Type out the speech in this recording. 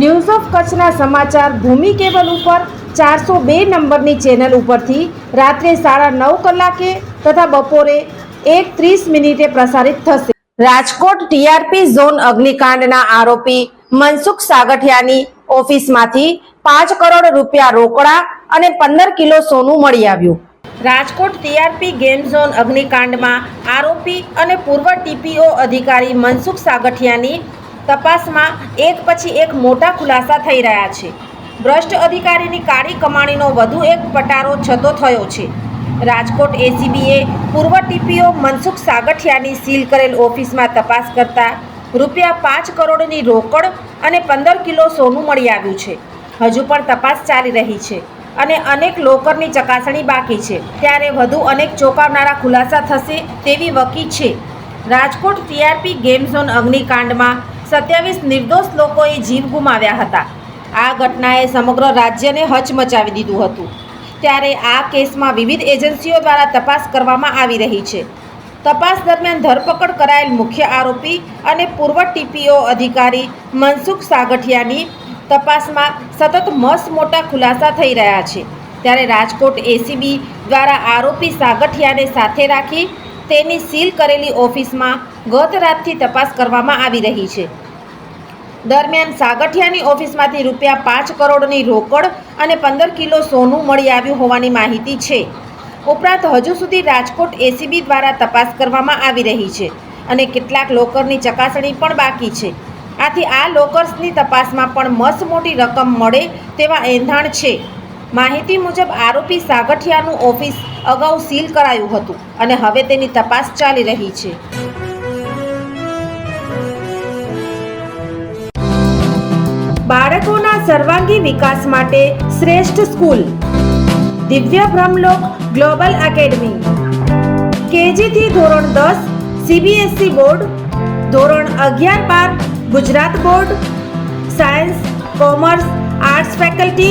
News of કચ્છના સમાચાર ભૂમિ cable ઉપર ચારસો બે નંબરની ચેનલ ઉપરથી રાત્રે સાડા નવ કલાકે તથા બપોરે એક ત્રીસ મિનિટે પ્રસારિત થશે. રાજકોટ ટીઆરપી ઝોન અગ્નિકાંડના આરોપી મનસુખ સાગઠિયાની ઓફિસમાંથી પાંચ કરોડ રૂપિયા રોકડા અને પંદર કિલો સોનું મળી આવ્યું. રાજકોટ ટીઆરપી ગેમ ઝોન અગ્નિકાંડમાં આરોપી અને પૂર્વ ટીપીઓ અધિકારી મનસુખ સાગઠિયાની તપાસમાં એક પછી એક મોટા ખુલાસા થઈ રહ્યા છે. ભ્રષ્ટ અધિકારીની કાળી કમાણીનો વધુ એક પટારો છતો થયો છે. રાજકોટ એસીબીએ પૂર્વ ટીપીઓ મનસુખ સાગઠિયાની સીલ કરેલ ઓફિસમાં તપાસ કરતા રૂપિયા પાંચ કરોડની રોકડ અને પંદર કિલો સોનું મળી આવ્યું છે. હજુ પણ તપાસ ચાલી રહી છે અને અનેક લોકરની ચકાસણી બાકી છે. ત્યારે વધુ અનેક ચોંકાવનારા ખુલાસા થશે તેવી વકી છે. રાજકોટ ટીઆરપી ગેમ ઝોન અગ્નિકાંડમાં સત્યાવીસ નિર્દોષ લોકોએ જીવ ગુમાવ્યા હતા. આ ઘટનાએ સમગ્ર રાજ્યને હચમચાવી દીધું હતું. ત્યારે આ કેસમાં વિવિધ એજન્સીઓ દ્વારા તપાસ કરવામાં આવી રહી છે. તપાસ દરમિયાન ધરપકડ કરાયેલ મુખ્ય આરોપી અને પૂર્વ ટીપીઓ અધિકારી મનસુખ સાગઠિયાની તપાસમાં સતત મસ મોટા ખુલાસા થઈ રહ્યા છે. ત્યારે રાજકોટ એસીબી દ્વારા આરોપી સાગઠિયાને સાથે રાખી તેની સીલ કરેલી ઓફિસમાં ગત રાતથી તપાસ કરવામાં આવી રહી છે. દરમિયાન સાગઠિયાની ઓફિસમાંથી રૂપિયા પાંચ કરોડની રોકડ અને પંદર કિલો સોનું મળી આવ્યું હોવાની માહિતી છે. ઉપરાંત હજુ સુધી રાજકોટ એસીબી દ્વારા તપાસ કરવામાં આવી રહી છે અને કેટલાક લોકરની ચકાસણી પણ બાકી છે. આથી આ લોકર્સની તપાસમાં પણ મસમોટી મોટી રકમ મળે તેવા એંધાણ છે. માહિતી મુજબ આરોપી સાગઠિયાનું ઓફિસ અગાઉ સીલ કરાયું હતું અને હવે તેની તપાસ ચાલી રહી છે. બાળકોના સર્વાંગી વિકાસ માટે શ્રેષ્ઠ સ્કૂલ. દિવ્ય બ્રહ્મલોક ગ્લોબલ એકેડમી. કેજીથી ધોરણ દસ સીબીએસઈ બોર્ડ. ધોરણ અગિયાર બાર, Gujarat board. Science, commerce, arts faculty